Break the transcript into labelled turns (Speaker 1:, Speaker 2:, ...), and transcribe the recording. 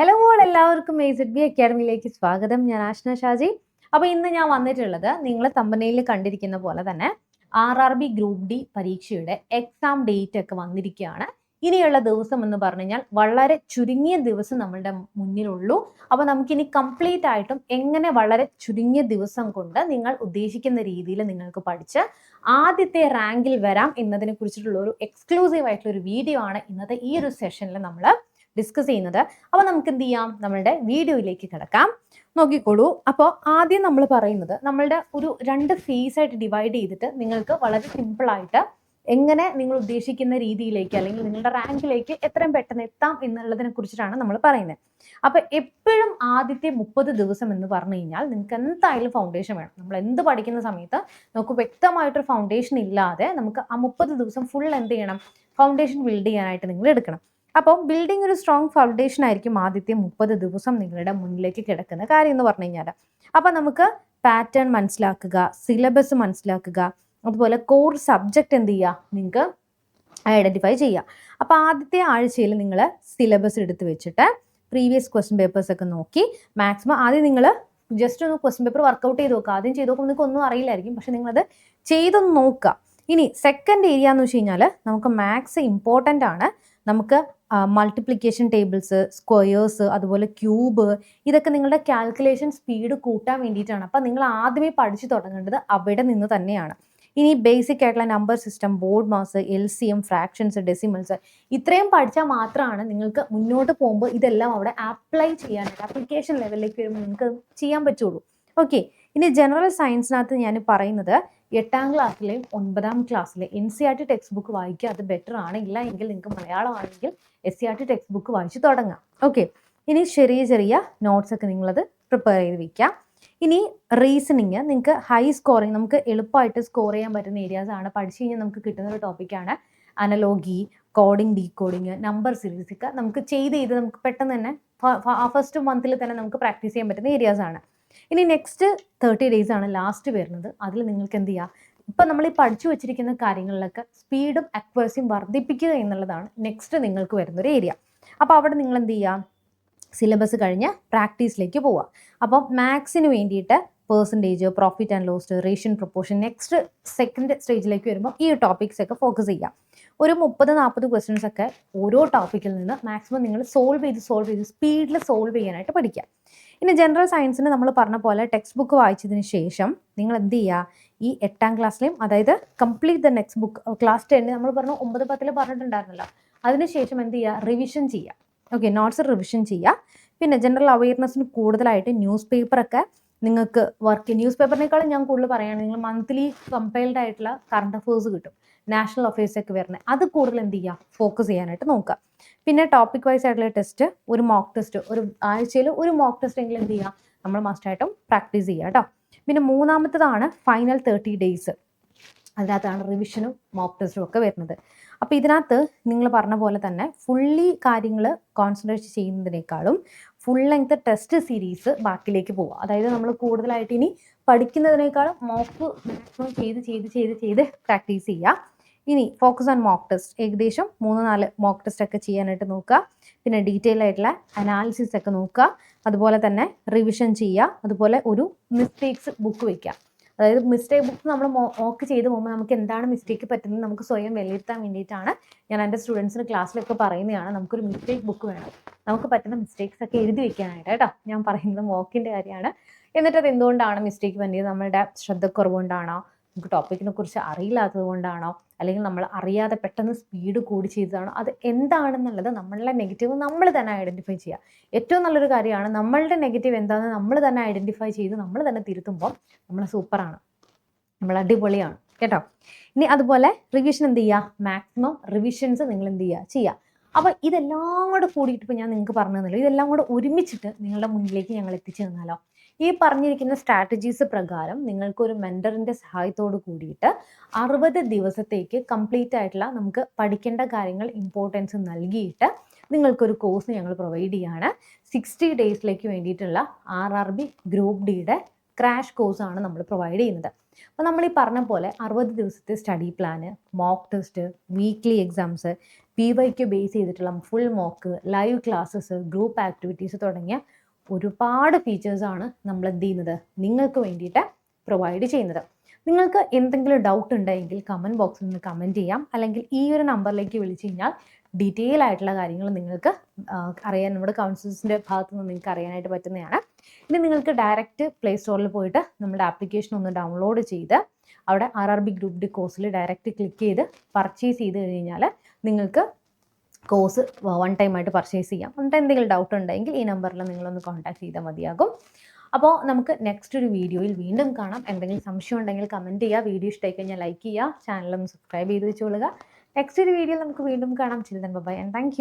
Speaker 1: Hello all എല്ലാവർക്കും A Z B അക്കാഡമിയിലേക്ക് സ്വാഗതം. ഞാൻ ആഷ്ന ഷാജി. അപ്പോൾ ഇന്ന് ഞാൻ വന്നിട്ടുള്ളത് നിങ്ങൾ തമ്പനയിൽ കണ്ടിരിക്കുന്ന പോലെ തന്നെ R R B group D പരീക്ഷയുടെ എക്സാം ഡേറ്റ് ഒക്കെ വന്നിരിക്കുകയാണ്. ഇനിയുള്ള ദിവസം എന്ന് പറഞ്ഞു കഴിഞ്ഞാൽ വളരെ ചുരുങ്ങിയ ദിവസം നമ്മളുടെ മുന്നിലുള്ളൂ. അപ്പോൾ നമുക്കിനി കംപ്ലീറ്റ് ആയിട്ടും എങ്ങനെ വളരെ ചുരുങ്ങിയ ദിവസം കൊണ്ട് നിങ്ങൾ ഉദ്ദേശിക്കുന്ന രീതിയിൽ നിങ്ങൾക്ക് പഠിച്ച് ആദ്യത്തെ റാങ്കിൽ വരാം എന്നതിനെ കുറിച്ചിട്ടുള്ള ഒരു എക്സ്ക്ലൂസീവ് ആയിട്ടുള്ള ഒരു വീഡിയോ ആണ് ഇന്നത്തെ ഈ ഒരു സെഷനിൽ നമ്മൾ ഡിസ്കസ് ചെയ്യുന്നത്. അപ്പോൾ നമുക്ക് എന്ത് ചെയ്യാം? നമ്മളുടെ വീഡിയോയിലേക്ക് കിടക്കാം. നോക്കിക്കോളൂ. അപ്പോൾ ആദ്യം നമ്മൾ പറയുന്നത് നമ്മളുടെ ഒരു രണ്ട് ഫേസ് ആയിട്ട് ഡിവൈഡ് ചെയ്തിട്ട് നിങ്ങൾക്ക് വളരെ സിമ്പിളായിട്ട് എങ്ങനെ നിങ്ങൾ ഉദ്ദേശിക്കുന്ന രീതിയിലേക്ക് അല്ലെങ്കിൽ നിങ്ങളുടെ റാങ്കിലേക്ക് എത്രയും പെട്ടെന്ന് എത്താം എന്നുള്ളതിനെ കുറിച്ചിട്ടാണ് നമ്മൾ പറയുന്നത്. അപ്പൊ എപ്പോഴും ആദ്യത്തെ മുപ്പത് ദിവസം എന്ന് പറഞ്ഞു കഴിഞ്ഞാൽ നിങ്ങൾക്ക് എന്തായാലും ഫൗണ്ടേഷൻ വേണം. നമ്മൾ എന്ത് പഠിക്കുന്ന സമയത്ത് നമുക്ക് വ്യക്തമായിട്ടൊരു ഫൗണ്ടേഷൻ ഇല്ലാതെ നമുക്ക് ആ മുപ്പത് ദിവസം ഫുൾ എന്ത് ചെയ്യണം? ഫൗണ്ടേഷൻ ബിൽഡ് ചെയ്യാനായിട്ട് നിങ്ങൾ എടുക്കണം. അപ്പോൾ ബിൽഡിംഗ് ഒരു സ്ട്രോങ് ഫൗണ്ടേഷൻ ആയിരിക്കും ആദ്യത്തെ മുപ്പത് ദിവസം നിങ്ങളുടെ മുന്നിലേക്ക് കിടക്കുന്ന കാര്യം എന്ന് പറഞ്ഞു കഴിഞ്ഞാൽ അപ്പോൾ നമുക്ക് പാറ്റേൺ മനസ്സിലാക്കുക സിലബസ് മനസ്സിലാക്കുക അതുപോലെ കോർ സബ്ജക്റ്റ് എന്ത് ചെയ്യുക? നിങ്ങൾക്ക് ഐഡന്റിഫൈ ചെയ്യുക അപ്പോൾ ആദ്യത്തെ ആഴ്ചയിൽ നിങ്ങൾ സിലബസ് എടുത്ത് വെച്ചിട്ട് പ്രീവിയസ് ക്വസ്റ്റ്യൻ പേപ്പേഴ്സ് ഒക്കെ നോക്കി. മാക്സിമം ആദ്യം നിങ്ങൾ ജസ്റ്റ് ഒന്ന് ക്വസ്റ്റ്യൻ പേപ്പർ വർക്കൗട്ട് ചെയ്ത് നോക്കുക ആദ്യം ചെയ്ത് നോക്കുമ്പോൾ നിങ്ങൾക്ക് ഒന്നും അറിയില്ലായിരിക്കും പക്ഷെ നിങ്ങളത് ചെയ്തൊന്ന് നോക്കുക. ഇനി സെക്കൻഡ് ഏരിയ എന്ന് വെച്ച് കഴിഞ്ഞാൽ നമുക്ക് മാത്സ് ഇമ്പോർട്ടന്റ് ആണ്. നമുക്ക് മൾട്ടിപ്ലിക്കേഷൻ ടേബിൾസ് സ്ക്വയേഴ്സ് അതുപോലെ ക്യൂബ് ഇതൊക്കെ നിങ്ങളുടെ കാൽക്കുലേഷൻ സ്പീഡ് കൂട്ടാൻ വേണ്ടിയിട്ടാണ്. അപ്പം നിങ്ങൾ ആദ്യമേ പഠിച്ചു തുടങ്ങേണ്ടത് അവിടെ നിന്ന് തന്നെയാണ്. ഇനി ബേസിക് ആയിട്ടുള്ള number system BODMAS L C M fractions decimals ഇത്രയും പഠിച്ചാൽ മാത്രമാണ് നിങ്ങൾക്ക് മുന്നോട്ട് പോകുമ്പോൾ ഇതെല്ലാം അവിടെ അപ്ലൈ ചെയ്യാനായിട്ട് ആപ്ലിക്കേഷൻ ലെവലിലേക്ക് വരുമ്പോൾ നിങ്ങൾക്ക് ചെയ്യാൻ പറ്റുള്ളൂ. ഓക്കെ ഇനി ജനറൽ സയൻസിനകത്ത് ഞാൻ പറയുന്നത് എട്ടാം ക്ലാസ്സിലെയും ഒൻപതാം ക്ലാസ്സിലെ N C R T textbook വായിക്കുക അത് ബെറ്റർ ആണ് എങ്കിൽ നിങ്ങൾക്ക് മലയാളം ആണെങ്കിൽ S C R T textbook വായിച്ച് തുടങ്ങാം. ഓക്കെ ഇനി ചെറിയ ചെറിയ നോട്ട്സ് ഒക്കെ നിങ്ങളത് പ്രിപ്പയർ ചെയ്ത് വയ്ക്കാം ഇനി റീസണിങ് നിങ്ങൾക്ക് ഹൈ സ്കോറിങ് നമുക്ക് എളുപ്പമായിട്ട് സ്കോർ ചെയ്യാൻ പറ്റുന്ന ഏരിയാസ് ആണ്. പഠിച്ചു കഴിഞ്ഞാൽ നമുക്ക് കിട്ടുന്ന ഒരു ടോപ്പിക്കാണ് analogy coding decoding number series ഒക്കെ നമുക്ക് ചെയ്ത് ചെയ്ത് നമുക്ക് പെട്ടെന്ന് തന്നെ ഫസ്റ്റ് മന്തിൽ തന്നെ നമുക്ക് പ്രാക്ടീസ് ചെയ്യാൻ പറ്റുന്ന ഏരിയാസ് ആണ്. ഇനി നെക്സ്റ്റ് തേർട്ടി ഡേയ്സ് ആണ് ലാസ്റ്റ് വരുന്നത്. അതിൽ നിങ്ങൾക്ക് എന്ത് ചെയ്യാം? ഇപ്പം നമ്മൾ ഈ പഠിച്ചു വെച്ചിരിക്കുന്ന കാര്യങ്ങളിലൊക്കെ സ്പീഡും അക്വേഴ്സിയും വർദ്ധിപ്പിക്കുക എന്നുള്ളതാണ് നെക്സ്റ്റ് നിങ്ങൾക്ക് വരുന്നൊരു ഏരിയ അപ്പോൾ അവിടെ നിങ്ങൾ എന്ത് ചെയ്യുക സിലബസ് കഴിഞ്ഞ് പ്രാക്ടീസിലേക്ക് പോവുക. അപ്പോൾ മാത്സിന് വേണ്ടിയിട്ട് percentage profit and lost റേഷ്യൻ proportion next second സ്റ്റേജിലേക്ക് വരുമ്പോൾ ഈ ടോപ്പിക്സ് ഒക്കെ ഫോക്കസ് ചെയ്യാം. ഒരു മുപ്പത് നാൽപ്പത് ക്വസ്റ്റ്യൻസ് ഒക്കെ ഓരോ ടോപ്പിക്കിൽ നിന്ന് മാക്സിമം നിങ്ങൾ സോൾവ് ചെയ്ത് സോൾവ് ചെയ്ത് സ്പീഡിൽ സോൾവ് ചെയ്യാനായിട്ട് പഠിക്കുക. ഇനി ജനറൽ സയൻസിന് നമ്മൾ പറഞ്ഞ പോലെ ടെക്സ്റ്റ് ബുക്ക് വായിച്ചതിന് ശേഷം നിങ്ങൾ എന്ത് ചെയ്യുക ഈ എട്ടാം ക്ലാസ്സിലെയും അതായത് complete the next book class ടെന്നിൽ നമ്മൾ പറഞ്ഞു ഒമ്പത് പത്തിൽ പറഞ്ഞിട്ടുണ്ടായിരുന്നല്ലോ. അതിനുശേഷം എന്ത് ചെയ്യുക റിവിഷൻ ചെയ്യുക ഓക്കെ നോട്ട്സ് റിവിഷൻ ചെയ്യുക പിന്നെ ജനറൽ അവയർനെസ്സിന് കൂടുതലായിട്ട് ന്യൂസ് പേപ്പറൊക്കെ നിങ്ങൾക്ക് വർക്ക് ന്യൂസ് പേപ്പറിനേക്കാളും ഞാൻ കൂടുതൽ പറയുകയാണ്. നിങ്ങൾ മന്ത്ലി കമ്പൈൽഡ് ആയിട്ടുള്ള കറണ്ട് അഫേഴ്സ് കിട്ടും. നാഷണൽ അഫയേഴ്സ് ഒക്കെ വരുന്നത് അത് കൂടുതൽ എന്ത് ചെയ്യുക? ഫോക്കസ് ചെയ്യാനായിട്ട് നോക്കുക. പിന്നെ ടോപ്പിക് വൈസ് ആയിട്ടുള്ള ടെസ്റ്റ് ഒരു മോക്ക് ടെസ്റ്റ് ഒരു ആഴ്ചയിൽ ഒരു മോക്ക് ടെസ്റ്റ് എങ്കിലും എന്ത് ചെയ്യുക? നമ്മൾ മസ്റ്റായിട്ടും പ്രാക്ടീസ് ചെയ്യുക കേട്ടോ. പിന്നെ മൂന്നാമത്തതാണ് ഫൈനൽ തേർട്ടി ഡേയ്സ് അതിനകത്താണ് റിവിഷനും മോക്ക് ടെസ്റ്റും ഒക്കെ വരുന്നത്. അപ്പോൾ ഇതിനകത്ത് നിങ്ങൾ പറഞ്ഞ പോലെ തന്നെ ഫുള്ളി കാര്യങ്ങൾ കോൺസെൻട്രേറ്റ് ചെയ്യുന്നതിനേക്കാളും ഫുൾ ലെങ്ത് ടെസ്റ്റ് സീരീസ് ബാക്കിലേക്ക് പോവുക അതായത് നമ്മൾ കൂടുതലായിട്ട് ഇനി പഠിക്കുന്നതിനേക്കാളും മോക്ക് മാക്സിമം ചെയ്ത് ചെയ്ത് ചെയ്ത് ചെയ്ത് പ്രാക്ടീസ് ചെയ്യുക ഇനി ഫോക്കസ് ഓൺ മോക്ക് ടെസ്റ്റ് ഏകദേശം മൂന്ന് നാല് മോക്ക് ടെസ്റ്റ് ഒക്കെ ചെയ്യാനായിട്ട് നോക്കുക പിന്നെ ഡീറ്റെയിൽ ആയിട്ടുള്ള അനാലിസിസ് ഒക്കെ നോക്കുക അതുപോലെ തന്നെ റിവിഷൻ ചെയ്യുക അതുപോലെ ഒരു മിസ്റ്റേക്സ് ബുക്ക് വയ്ക്കുക അതായത് മിസ്റ്റേക്ക് ബുക്ക് നമ്മൾ മോക്ക് ചെയ്ത് പോകുമ്പോൾ നമുക്ക് എന്താണ് മിസ്റ്റേക്ക് പറ്റുന്നത് നമുക്ക് സ്വയം വിലയിരുത്താൻ വേണ്ടിയിട്ടാണ് ഞാൻ എന്റെ സ്റ്റുഡൻസിന് ക്ലാസ്സിലൊക്കെ പറയുന്നതാണ്. നമുക്കൊരു മിസ്റ്റേക്ക് ബുക്ക് വേണം. നമുക്ക് പറ്റുന്ന മിസ്റ്റേക്സ് ഒക്കെ എഴുതി വെക്കാനായിട്ട് കേട്ടോ ഞാൻ പറയുന്നത് മോക്കിന്റെ കാര്യമാണ്. എന്നിട്ട് അത് എന്തുകൊണ്ടാണ് മിസ്റ്റേക്ക് പറ്റിയത്? നമ്മളുടെ ശ്രദ്ധക്കുറവ് കൊണ്ടാണോ നമുക്ക് ടോപ്പിക്കിനെ കുറിച്ച് അറിയില്ലാത്തത് കൊണ്ടാണോ? അല്ലെങ്കിൽ നമ്മൾ അറിയാതെ പെട്ടെന്ന് സ്പീഡ് കൂടി ചെയ്തതാണോ? അത് എന്താണെന്നുള്ളത് നമ്മളുടെ നെഗറ്റീവ് നമ്മൾ തന്നെ ഐഡന്റിഫൈ ചെയ്യുക ഏറ്റവും നല്ലൊരു കാര്യമാണ് നമ്മളുടെ നെഗറ്റീവ് എന്താണെന്ന് നമ്മൾ തന്നെ ഐഡന്റിഫൈ ചെയ്ത് നമ്മൾ തന്നെ തിരുത്തുമ്പോൾ നമ്മൾ സൂപ്പറാണ് നമ്മൾ അടിപൊളിയാണ്. കേട്ടോ? ഇനി അതുപോലെ റിവിഷൻ എന്ത് ചെയ്യുക മാക്സിമം റിവിഷൻസ് നിങ്ങൾ എന്ത് ചെയ്യുക ചെയ്യുക അപ്പോൾ ഇതെല്ലാം കൂടെ കൂടിയിട്ട് ഇപ്പോൾ ഞാൻ നിങ്ങൾക്ക് പറഞ്ഞു തന്നല്ലോ ഇതെല്ലാം കൂടെ ഒരുമിച്ചിട്ട് നിങ്ങളുടെ മുന്നിലേക്ക് ഞങ്ങൾ എത്തിച്ചു തന്നാലോ ഈ പറഞ്ഞിരിക്കുന്ന സ്ട്രാറ്റജീസ് പ്രകാരം നിങ്ങൾക്ക് ഒരു മെന്ററിന്റെ സഹായത്തോട് കൂടിയിട്ട് അറുപത് ദിവസത്തേക്ക് കംപ്ലീറ്റ് ആയിട്ടുള്ള നമുക്ക് പഠിക്കേണ്ട കാര്യങ്ങൾ ഇമ്പോർട്ടൻസ് നൽകിയിട്ട് നിങ്ങൾക്കൊരു കോഴ്സ് ഞങ്ങൾ പ്രൊവൈഡ് ചെയ്യാണ്. സിക്സ്റ്റി ഡേയ്സിലേക്ക് വേണ്ടിയിട്ടുള്ള ആർ ആർ ബി ഗ്രൂപ്പ് ഡിയുടെ ക്രാഷ് ആണ് നമ്മൾ പ്രൊവൈഡ് ചെയ്യുന്നത്. അപ്പോൾ നമ്മൾ ഈ പറഞ്ഞ പോലെ അറുപത് ദിവസത്തെ study plan mock test weekly exams P Y Q base ചെയ്തിട്ടുള്ള full mock live classes group activities തുടങ്ങിയ ഒരുപാട് ഫീച്ചേഴ്സാണ് നമ്മൾ എന്ത് ചെയ്യുന്നത്? നിങ്ങൾക്ക് വേണ്ടിയിട്ട് പ്രൊവൈഡ് ചെയ്യുന്നത്. നിങ്ങൾക്ക് എന്തെങ്കിലും ഡൗട്ട് ഉണ്ടെങ്കിൽ കമന്റ് ബോക്സിൽ നിന്ന് കമന്റ് ചെയ്യാം. അല്ലെങ്കിൽ ഈ ഒരു നമ്പറിലേക്ക് വിളിച്ചു കഴിഞ്ഞാൽ ഡീറ്റെയിൽ ആയിട്ടുള്ള കാര്യങ്ങൾ നിങ്ങൾക്ക് അറിയാൻ നമ്മുടെ കൗൺസിൽസിന്റെ ഭാഗത്തു നിന്ന് നിങ്ങൾക്ക് അറിയാനായിട്ട് പറ്റുന്നതാണ്. ഇനി നിങ്ങൾക്ക് ഡയറക്റ്റ് പ്ലേ സ്റ്റോറിൽ പോയിട്ട് നമ്മുടെ ആപ്ലിക്കേഷൻ ഒന്ന് ഡൗൺലോഡ് ചെയ്ത് അവിടെ R R B group D കോഴ്സിൽ ഡയറക്റ്റ് ക്ലിക്ക് ചെയ്ത് പർച്ചേസ് ചെയ്ത് കഴിഞ്ഞാൽ നിങ്ങൾക്ക് കോഴ്സ് വൺ ടൈം ആയിട്ട് പർച്ചേസ് ചെയ്യാം. എന്നിട്ട് എന്തെങ്കിലും ഡൗട്ട് ഉണ്ടെങ്കിൽ ഈ നമ്പറിൽ നിങ്ങളൊന്ന് കോൺടാക്ട് ചെയ്താൽ മതിയാകും. അപ്പോൾ നമുക്ക് നെക്സ്റ്റ് ഒരു വീഡിയോയിൽ വീണ്ടും കാണാം. എന്തെങ്കിലും സംശയം ഉണ്ടെങ്കിൽ കമന്റ് ചെയ്യുക വീഡിയോ ഇഷ്ടമായി കഴിഞ്ഞാൽ ലൈക്ക് ചെയ്യുക ചാനലൊന്ന് സബ്സ്ക്രൈബ് ചെയ്ത് വെച്ചോളുക നെക്സ്റ്റ് ഒരു വീഡിയോയിൽ നമുക്ക് വീണ്ടും കാണാം. Children by and thank